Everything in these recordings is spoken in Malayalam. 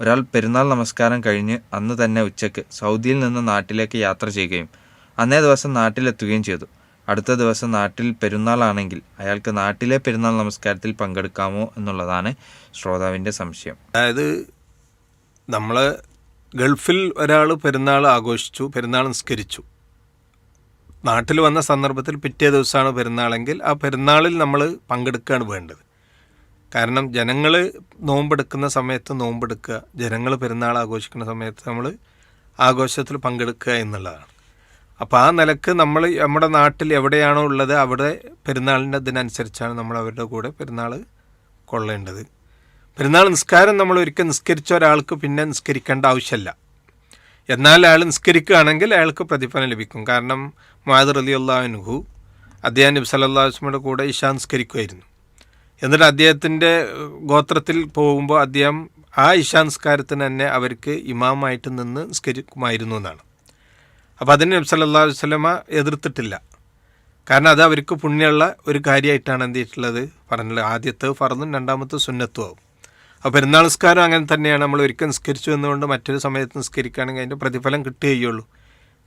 ഒരാൾ പെരുന്നാൾ നമസ്കാരം കഴിഞ്ഞ് അന്ന് തന്നെ ഉച്ചയ്ക്ക് സൗദിയിൽ നിന്ന് നാട്ടിലേക്ക് യാത്ര ചെയ്യുകയും അന്നേ ദിവസം നാട്ടിലെത്തുകയും ചെയ്തു. അടുത്ത ദിവസം നാട്ടിൽ പെരുന്നാളാണെങ്കിൽ അയാൾക്ക് നാട്ടിലെ പെരുന്നാൾ നമസ്കാരത്തിൽ പങ്കെടുക്കാമോ എന്നുള്ളതാണ് ശ്രോതാവിന്റെ സംശയം. അതായത് നമ്മൾ ഗൾഫിൽ ഒരാൾ പെരുന്നാൾ ആഘോഷിച്ചു പെരുന്നാൾ നിസ്കരിച്ചു. നാട്ടിൽ വന്ന സന്ദർഭത്തിൽ പിറ്റേ ദിവസമാണ് പെരുന്നാളെങ്കിൽ ആ പെരുന്നാളിൽ നമ്മൾ പങ്കെടുക്കുകയാണ് വേണ്ടത്. കാരണം ജനങ്ങൾ നോമ്പെടുക്കുന്ന സമയത്ത് നോമ്പെടുക്കുക ജനങ്ങൾ പെരുന്നാൾ ആഘോഷിക്കുന്ന സമയത്ത് നമ്മൾ ആഘോഷത്തിൽ പങ്കെടുക്കുക എന്നുള്ളതാണ്. അപ്പോൾ ആ നിലയ്ക്ക് നമ്മൾ നമ്മുടെ നാട്ടിൽ എവിടെയാണോ ഉള്ളത് അവിടെ പെരുന്നാളിന്റെ ഇതിനനുസരിച്ചാണ് നമ്മൾ അവരുടെ കൂടെ പെരുന്നാൾ കൊള്ളേണ്ടത്. പെരുന്നാൾ നിസ്കാരം നമ്മൾ ഒരിക്കൽ നിസ്കരിച്ച ഒരാൾക്ക് പിന്നെ നിസ്കരിക്കേണ്ട ആവശ്യമില്ല. എന്നാൽ അയാൾ നിസ്കരിക്കുകയാണെങ്കിൽ അയാൾക്ക് പ്രതിഫലം ലഭിക്കും. കാരണം മാതൃ അലി അള്ളാഹുനുഹു അദ്ദേഹം നബി സല്ലാ വസ്ലമയുടെ കൂടെ ഇഷാ നിസ്കരിക്കുമായിരുന്നു. എന്നിട്ട് അദ്ദേഹത്തിന്റെ ഗോത്രത്തിൽ പോകുമ്പോൾ അദ്ദേഹം ആ ഇഷാനുസ്കാരത്തിന് തന്നെ അവർക്ക് ഇമാമായിട്ട് നിന്ന് നിസ്കരിക്കുമായിരുന്നു എന്നാണ്. അപ്പോൾ അതിന് നബി സല്ലാ വസ്ലമ എതിർത്തിട്ടില്ല. കാരണം അത് അവർക്ക് പുണ്യമുള്ള ഒരു കാര്യമായിട്ടാണ് എന്ത് ചെയ്തിട്ടുള്ളത്? പറഞ്ഞത് ആദ്യത്തെ ഫറന്നും രണ്ടാമത്തെ സുന്നത്തും ആവും. അപ്പോൾ പെരുന്നാൾ നിസ്കാരം അങ്ങനെ തന്നെയാണ്. നമ്മൾ ഒരിക്കൽ നിസ്കരിച്ചു എന്നുകൊണ്ട് മറ്റൊരു സമയത്ത് നിസ്കരിക്കുകയാണെങ്കിൽ അതിന്റെ പ്രതിഫലം കിട്ടുകയുള്ളൂ.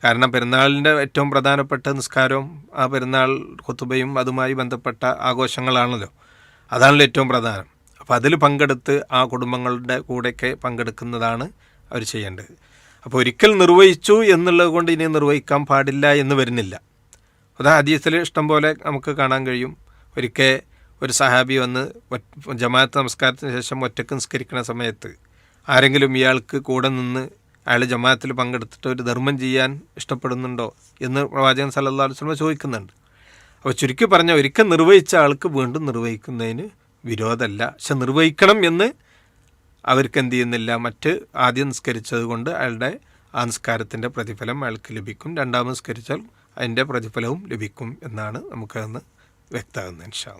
കാരണം പെരുന്നാളിന്റെ ഏറ്റവും പ്രധാനപ്പെട്ട നിസ്കാരവും ആ പെരുന്നാൾ കുത്തുബയും അതുമായി ബന്ധപ്പെട്ട ആഘോഷങ്ങളാണല്ലോ. അതാണല്ലോ ഏറ്റവും പ്രധാനം. അപ്പോൾ അതിൽ പങ്കെടുത്ത് ആ കുടുംബങ്ങളുടെ കൂടെയൊക്കെ പങ്കെടുക്കുന്നതാണ് അവർ ചെയ്യേണ്ടത്. അപ്പോൾ ഒരിക്കൽ നിർവഹിച്ചു എന്നുള്ളത് കൊണ്ട് ഇനി നിർവഹിക്കാൻ പാടില്ല എന്ന് വരുന്നില്ല. അതാ ഹദീസിൽ ഇഷ്ടം പോലെ നമുക്ക് കാണാൻ കഴിയും. ഒരിക്കൽ ഒരു സഹാബി വന്ന് ജമാഅത്ത് നമസ്കാരത്തിന് ശേഷം ഒറ്റയ്ക്ക് നിസ്കരിക്കുന്ന സമയത്ത് ആരെങ്കിലും ഇയാൾക്ക് കൂടെ നിന്ന് അയാൾ ജമാഅത്തിൽ പങ്കെടുത്തിട്ട് ഒരു ധർമ്മം ചെയ്യാൻ ഇഷ്ടപ്പെടുന്നുണ്ടോ എന്ന് പ്രവാചകൻ വസല്ലം ചോദിക്കുന്നുണ്ട്. അപ്പോൾ ചുരുക്കി പറഞ്ഞാൽ ഒരിക്കൽ നിർവഹിച്ച ആൾക്ക് വീണ്ടും നിർവഹിക്കുന്നതിന് വിരോധമല്ല. പക്ഷെ നിർവഹിക്കണം എന്ന് അവർക്ക് എന്ത് ചെയ്യുന്നില്ല. മറ്റ് ആദ്യം നിസ്കരിച്ചത് കൊണ്ട് അയാളുടെ ആ നിസ്കാരത്തിന്റെ പ്രതിഫലം അയാൾക്ക് ലഭിക്കും. രണ്ടാമത് നിസ്കരിച്ചാൽ അതിന്റെ പ്രതിഫലവും ലഭിക്കും എന്നാണ് നമുക്കതെന്ന് വ്യക്തമാകുന്നത് ഇൻഷാ.